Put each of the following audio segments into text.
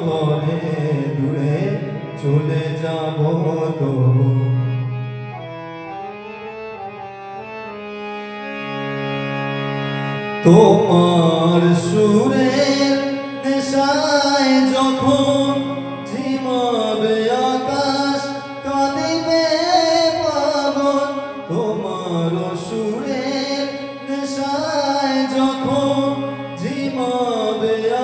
করে দূরে চলে যাব তো তোমার সুরে নেশায় যখন ঝিমাবে আকাশ, কাঁদিবে পাবন তোমার সুরে নেশায় যখন ঝিমাবে আকাশ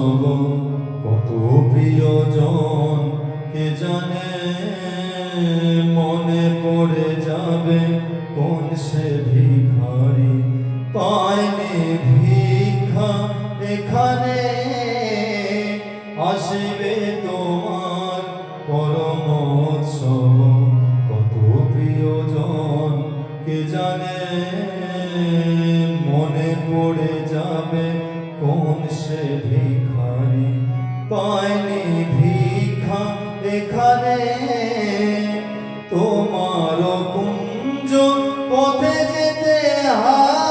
পায়নি ভিক্ষা এখানে আসবে তোমার পরম উৎসব কত প্রিয়জন, কে জানে মনে পড়ে যাবে কোন সে ভিখারি। পায়নি ভিক্ষা এখানে তোমার কুঞ্জ পথে যেতে হায়।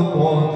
وطن